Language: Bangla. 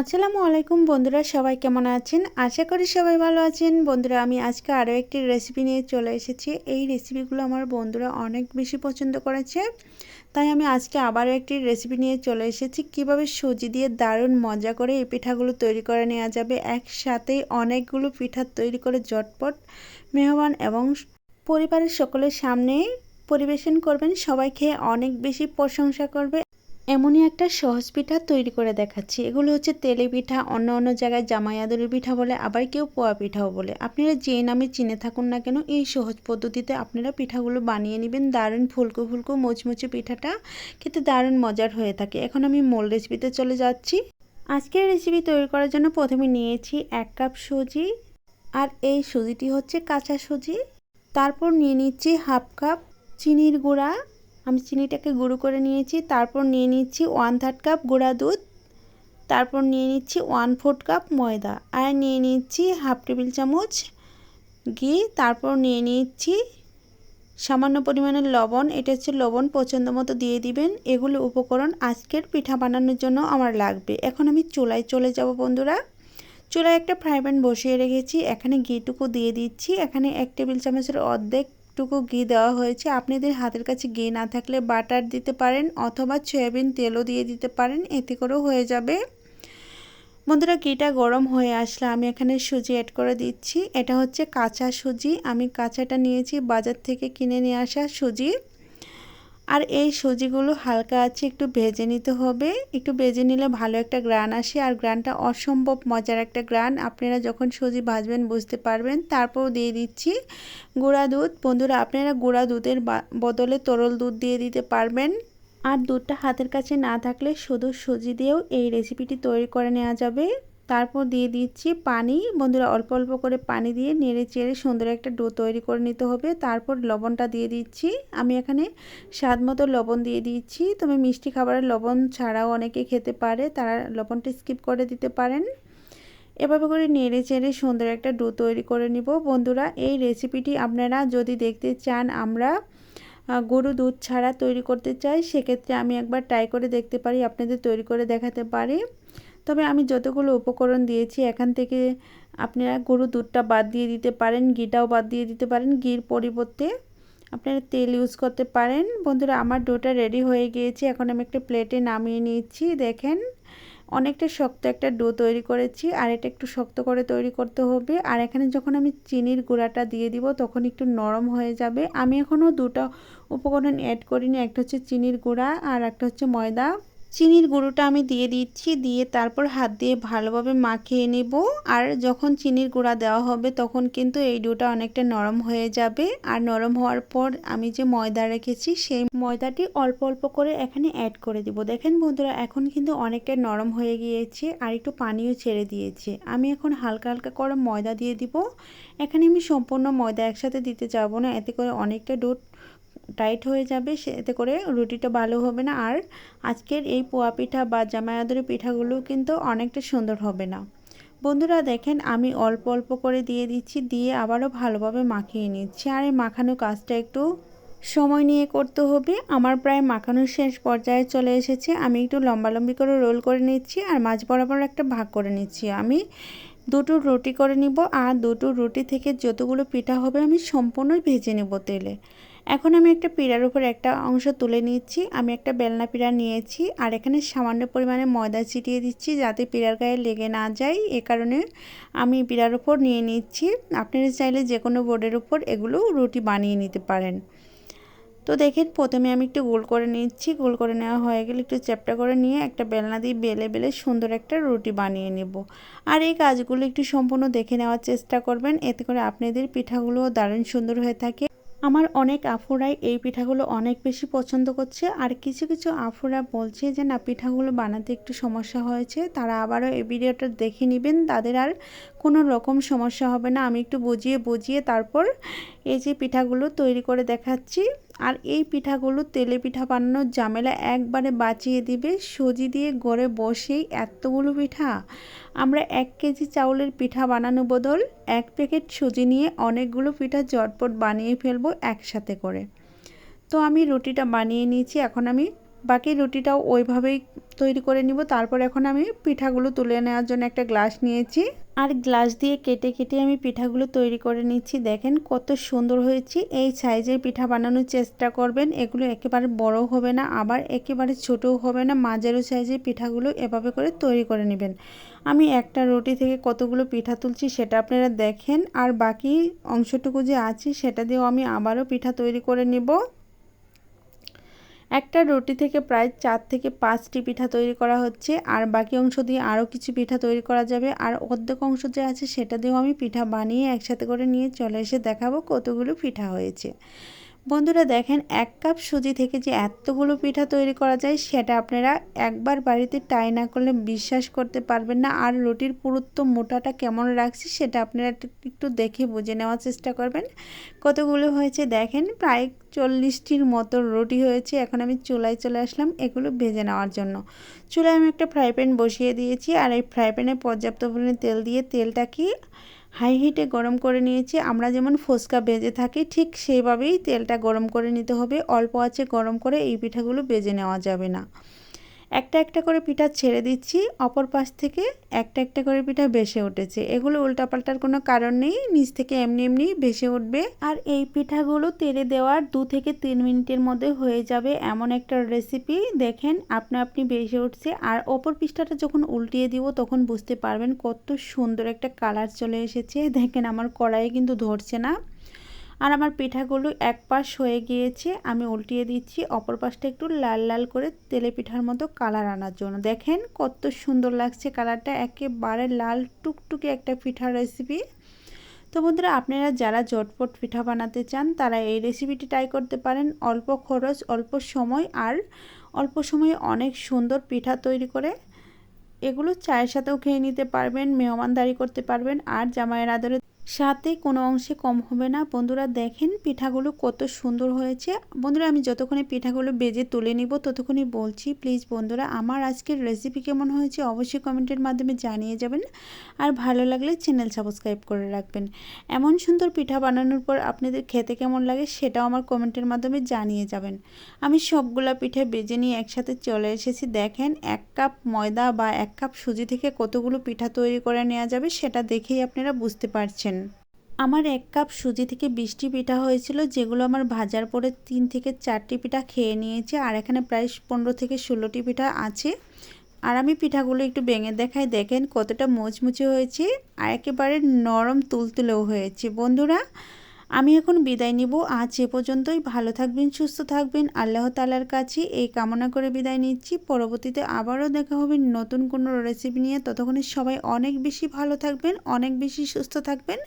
আসসালামু আলাইকুম বন্ধুরা, সবাই কেমন আছেন? আশা করি সবাই ভালো আছেন। বন্ধুরা, আমি আজকে আরও একটি রেসিপি নিয়ে চলে এসেছি। এই রেসিপিগুলো আমার বন্ধুরা অনেক বেশি পছন্দ করেছে। তাই আমি আজকে আবারও একটি রেসিপি নিয়ে চলে এসেছি। কীভাবে সুজি দিয়ে দারুণ মজা করে এই পিঠাগুলো তৈরি করে নেওয়া যাবে, একসাথেই অনেকগুলো পিঠা তৈরি করে ঝটপট মেহমান এবং পরিবারের সকলের সামনে পরিবেশন করবেন। সবাই খেয়ে অনেক বেশি প্রশংসা করবে। এমনই একটা সহজ পিঠা তৈরি করে দেখাচ্ছি। এগুলো হচ্ছে তেলে পিঠা, অন্য অন্য জায়গায় জামাই জামাইয়াদুরের পিঠা বলে, আবার কেউ পোয়া পিঠাও বলে। আপনারা যে নামে চিনে থাকুন না কেন, এই সহজ পদ্ধতিতে আপনারা পিঠাগুলো বানিয়ে নেবেন। দারুণ ফুলকো ফুলকো মোচমুচে পিঠাটা খেতে দারুণ মজার হয়ে থাকে। এখন আমি মোল রেসিপিতে চলে যাচ্ছি। আজকের রেসিপি তৈরি করার জন্য প্রথমে নিয়েছি এক কাপ সুজি, আর এই সুজিটি হচ্ছে কাঁচা সুজি। তারপর নিয়ে নিচ্ছি হাফ কাপ চিনির গুঁড়া আমি চিনিটাকে গুঁড়ো করে নিয়েছি, তারপর নিয়ে নিচ্ছি ওয়ান থার্ড কাপ গুঁড়া দুধ, তারপর নিয়ে নিচ্ছি ওয়ান ফোর্থ কাপ ময়দা, আর নিয়ে নিচ্ছি হাফ টেবিল চামচ ঘি, তারপর নিয়ে নিচ্ছি সামান্য পরিমাণের লবণ, এটা হচ্ছে লবণ পছন্দ মতো দিয়ে দিবেন, এগুলো উপকরণ আজকের পিঠা বানানোর জন্য আমার লাগবে। এখন আমি চুলায় চলে যাব বন্ধুরা। চুলায় একটা ফ্রাই প্যান বসিয়ে রেখেছি, এখানে ঘিটুকু দিয়ে দিচ্ছি, এখানে এক টেবিল চামচের অর্ধেক টুকু ঘি দেওয়া হয়েছে। আপনাদের হাতের কাছে ঘি না থাকলে বাটার দিতে পারেন অথবা সয়াবিন তেলও দিয়ে দিতে পারেন, এতে করেও হয়ে যাবে। বন্ধুরা, ঘিটা গরম হয়ে আসলে আমি এখানে সুজি অ্যাড করে দিচ্ছি। এটা হচ্ছে কাঁচা সুজি। আমি কাঁচাটা নিয়েছি, বাজার থেকে কিনে নিয়ে আসা সুজি। আর এই সুজিগুলো হালকা আছে একটু ভেজে নিতে হবে। একটু ভেজে নিলে ভালো একটা গ্রান আসে আর গ্রানটা অসম্ভব মজার একটা গ্রান আপনারা যখন সুজি ভাজবেন বুঝতে পারবেন। তারপর দিয়ে দিচ্ছি গুঁড়া দুধ। বন্ধুরা, আপনারা গুঁড়া দুধের বদলে তরল দুধ দিয়ে দিতে পারবেন। আর দুধটা হাতের কাছে না থাকলে শুধু সুজি দিয়েও এই রেসিপিটি তৈরি করে নেওয়া যাবে। তারপর দিয়ে দিচ্ছি পানি। বন্ধুরা, অল্প অল্প করে পানি দিয়ে নেড়ে চেড়ে সুন্দর একটা ডো তৈরি করে নিতে হবে। তারপর লবণটা দিয়ে দিচ্ছি। আমি এখানে স্বাদ মতো লবণ দিয়ে দিচ্ছি। তবে মিষ্টি খাবারের লবণ ছাড়াও অনেকে খেতে পারে, তারা লবণটা স্কিপ করে দিতে পারেন। এভাবে করে নেড়ে চেড়ে সুন্দর একটা ডো তৈরি করে নিব। বন্ধুরা, এই রেসিপিটি আপনারা যদি দেখতে চান আমরা গরু দুধ ছাড়া তৈরি করতে চাই, সেক্ষেত্রে আমি একবার ট্রাই করে দেখতে পারি, আপনাদের তৈরি করে দেখাতে পারি। তবে আমি যতগুলো উপকরণ দিয়েছি, এখান থেকে আপনারা গরু দুধটা বাদ দিয়ে দিতে পারেন, ঘিটাও বাদ দিয়ে দিতে পারেন। ঘির পরিবর্তে আপনারা তেল ইউজ করতে পারেন। বন্ধুরা, আমার ডোটা রেডি হয়ে গিয়েছে। এখন আমি একটা প্লেটে নামিয়ে নিচ্ছি। দেখেন, অনেকটা শক্ত একটা ডো তৈরি করেছি। আর এটা একটু শক্ত করে তৈরি করতে হবে। আর এখানে যখন আমি চিনির গুঁড়াটা দিয়ে দিব, তখন একটু নরম হয়ে যাবে। আমি এখনও দুটো উপকরণ অ্যাড করিনি। একটা হচ্ছে চিনির গুঁড়া আর একটা হচ্ছে ময়দা। চিনির গুঁড়োটা আমি দিয়ে দিচ্ছি, দিয়ে তারপর হাত দিয়ে ভালোভাবে মাখিয়ে নেব। আর যখন চিনির গুঁড়া দেওয়া হবে, তখন কিন্তু এই ডোটা অনেকটা নরম হয়ে যাবে। আর নরম হওয়ার পর আমি যে ময়দা রেখেছি, সেই ময়দাটি অল্প অল্প করে এখানে অ্যাড করে দিব। দেখেন বন্ধুরা, এখন কিন্তু অনেকটা নরম হয়ে গিয়েছে আর একটু পানিও ছেড়ে দিয়েছে। আমি এখন হালকা হালকা করে ময়দা দিয়ে দিব। এখানে আমি সম্পূর্ণ ময়দা একসাথে দিতে যাব না, এতে করে অনেকটা ডোট টাইট হয়ে যাবে সেতে করে রুটিটা ভালো হবে না। আর আজকের এই পোয়া পিঠা বা জামায়াদের পিঠাগুলো কিন্তু অনেকটা সুন্দর হবে না। বন্ধুরা, দেখেন আমি অল্প অল্প করে দিয়ে দিচ্ছি, দিয়ে আবারও ভালোভাবে মাখিয়ে নিচ্ছি। আর এই মাখানো কাজটা একটু সময় নিয়ে করতে হবে। আমার প্রায় মাখানোর শেষ পর্যায়ে চলে এসেছে। আমি একটু লম্বালম্বি করে রোল করে নিচ্ছি আর মাছ বরাবর একটা ভাগ করে নিচ্ছি। আমি দুটো রুটি করে নিব আর দুটো রুটি থেকে যতগুলো পিঠা হবে আমি সম্পূর্ণই ভেজে নেব তেলে। এখন আমি একটা পিড়ার উপর একটা অংশ তুলে নিচ্ছি। আমি একটা বেলনা পিড়া নিয়েছি আর এখানে সামান্য পরিমাণে ময়দা ছিটিয়ে দিচ্ছি যাতে পিড়ার গায়ে লেগে না যায়। এ কারণে আমি পিড়ার উপর নিয়ে নিচ্ছি। আপনারা চাইলে যে কোনো বোর্ডের উপর এগুলো রুটি বানিয়ে নিতে পারেন। তো দেখেন, প্রথমে আমি একটু গোল করে নিচ্ছি। গোল করে নেওয়া হয়ে গেলে একটু চ্যাপটা করে নিয়ে একটা বেলনা দিয়ে বেলে বেলে সুন্দর একটা রুটি বানিয়ে নেব। আর এই কাজগুলো একটু সম্পূর্ণ দেখে নেওয়ার চেষ্টা করবেন। এতে করে আপনাদের পিঠাগুলো দারুণ সুন্দর হয়ে থাকে। আমার অনেক আফুরাই এই পিঠাগুলো অনেক বেশি পছন্দ করছে। আর কিছু কিছু আফুরা বলছে যে, না, পিঠাগুলো বানাতে একটু সমস্যা হয়েছে। তারা আবারও এই ভিডিওটা দেখে নেবেন। তাদের আর কোনো রকম সমস্যা হবে না। আমি একটু বুঝিয়ে বুঝিয়ে তারপর এই যে পিঠাগুলো তৈরি করে দেখাচ্ছি। আর এই পিঠাগুলো তেলে পিঠা বানানোর ঝামেলা একবারে বাঁচিয়ে দিবে। সুজি দিয়ে গড়ে বসেই এতগুলো পিঠা। আমরা এক কেজি চাউলের পিঠা বানানো বদল, এক প্যাকেট সুজি নিয়ে অনেকগুলো পিঠা জটপট বানিয়ে ফেলব একসাথে করে। তো আমি রুটিটা বানিয়ে নিয়েছি, এখন আমি বাকি রুটিটাও ওইভাবেই তৈরি করে নিব। তারপর এখন আমি পিঠাগুলো তুলে নেওয়ার জন্য একটা গ্লাস নিয়েছি। আর গ্লাস দিয়ে কেটে কেটে আমি পিঠাগুলো তৈরি করে নিচ্ছি। দেখেন কত সুন্দর হয়েছে। এই সাইজের পিঠা বানানোর চেষ্টা করবেন। এগুলো একেবারে বড় হবে না, আবার একেবারে ছোটও হবে না। মাঝারো সাইজের পিঠাগুলো এভাবে করে তৈরি করে নেবেন। আমি একটা রুটি থেকে কতগুলো পিঠা তুলছি সেটা আপনারা দেখেন। আর বাকি অংশটুকু যে আছে সেটা দিয়েও আমি আবারও পিঠা তৈরি করে নেব। একটা রুটি থেকে প্রায় চার থেকে পাঁচটি পিঠা তৈরি করা হচ্ছে, আর বাকি অংশ দিয়ে আরও কিছু পিঠা তৈরি করা যাবে। আর অর্ধেক অংশ যে আছে সেটা দিয়েও আমি পিঠা বানিয়ে একসাথে করে নিয়ে চলে এসে দেখাবো কতগুলো পিঠা হয়েছে। বন্ধুরা দেখেন, এক কাপ সুজি থেকে যে এতগুলো পিঠা তৈরি করা যায়, সেটা আপনারা একবার বাড়িতে ট্রাই না করলে বিশ্বাস করতে পারবেন না। আর রুটির পুরুত্ব মোটাটা কেমন রাখছি, সেটা আপনারা একটু দেখে বুঝে নেওয়ার চেষ্টা করবেন। কতগুলো হয়েছে দেখেন, প্রায় চল্লিশটির মতো রুটি হয়েছে। এখন আমি চুলায় চলে আসলাম এগুলো ভেজে নেওয়ার জন্য। চুলায় আমি একটা ফ্রাই প্যান বসিয়ে দিয়েছি। আর এই ফ্রাই প্যানে পর্যাপ্ত পরিমাণে তেল দিয়ে তেলটা কি হাই হিটে গরম করে নিয়েছি। আমরা যেমন ফুচকা বেজে থাকি, ঠিক সেইভাবেই তেলটা গরম করে নিতে হবে। অল্প আছে গরম করে এই পিঠাগুলো বেজে নেওয়া যাবে না। একটা একটা করে পিঠা ছেড়ে দিচ্ছি, অপর পাশ থেকে একটা একটা করে পিঠা ভেসে উঠেছে। এগুলো উল্টাপাল্টার কোনো কারণ নেই, নিচ থেকে এমনি এমনি ভেসে উঠবে। আর এই পিঠাগুলো তেলে দেওয়ার দু থেকে তিন মিনিটের মধ্যে হয়ে যাবে এমন একটা রেসিপি দেখেন, আপনা আপনি ভেসে উঠছে। আর অপর পিঠাটা যখন উল্টিয়ে দিব, তখন বুঝতে পারবেন কত সুন্দর একটা কালার চলে এসেছে। দেখেন, আমার কড়াইয়ে কিন্তু ধরছে না। আর আমার পিঠাগুলো এক পাশ হয়ে গিয়েছে, আমি উল্টিয়ে দিচ্ছি, অপর পাশটা একটু লাল লাল করে তেলে পিঠার মতো কালার আনার জন্য। দেখেন কত সুন্দর লাগছে কালারটা, একেবারে লাল টুকটুকে একটা পিঠার রেসিপি তো বন্ধুরা, আপনারা যারা জটপট পিঠা বানাতে চান, তারা এই রেসিপিটি ট্রাই করতে পারেন। অল্প খরচ, অল্প সময় আর অল্প সময়ে অনেক সুন্দর পিঠা তৈরি করে। এগুলো চায়ের সাথেও খেয়ে নিতে পারবেন মেহমানদারি করতে পারবেন, আর জামাইয়ের আদরে সাথে কোনো অংশে কম হবে না। বন্ধুরা দেখেন পিঠাগুলো কত সুন্দর হয়েছে। বন্ধুরা আমি যতক্ষণে পিঠাগুলো বেজে তুলে নিব ততক্ষণই বলছি প্লিজ বন্ধুরা আমার আজকের রেসিপি কেমন হয়েছে অবশ্যই কমেন্টের মাধ্যমে জানিয়ে যাবেন। আর ভালো লাগলে চ্যানেল সাবস্ক্রাইব করে রাখবেন। এমন সুন্দর পিঠা বানানোর পর আপনাদের খেতে কেমন লাগে সেটাও আমার কমেন্টের মাধ্যমে জানিয়ে যাবেন। আমি সবগুলা পিঠে বেজে নিয়ে একসাথে চলে এসেছি। দেখেন এক কাপ ময়দা বা এক কাপ সুজি থেকে কতগুলো পিঠা তৈরি করে নেওয়া যাবে সেটা দেখেই আপনারা বুঝতে পারছেন। আমার এক কাপ সুজি থেকে বিশটি পিঠা হয়েছিল, যেগুলো আমার ভাজার পরে তিন থেকে চারটি পিঠা খেয়ে নিয়েছে, আর এখানে প্রায় পনেরো থেকে ষোলোটি পিঠা আছে। আর আমি পিঠাগুলো একটু ভেঙে দেখাই, দেখেন কতটা মুচমুচে হয়েছে, আর একেবারে নরম তুলতুলেও হয়েছে। বন্ধুরা, আমি এখন বিদায় নিব। আজ এ পর্যন্তই। ভালো থাকবেন, সুস্থ থাকবেন। আল্লাহ তালার কাছে এই কামনা করে বিদায় নিচ্ছি। পরবর্তীতে আবারও দেখা হবে নতুন কোনো রেসিপি নিয়ে। ততক্ষণে সবাই অনেক বেশি ভালো থাকবেন, অনেক বেশি সুস্থ থাকবেন।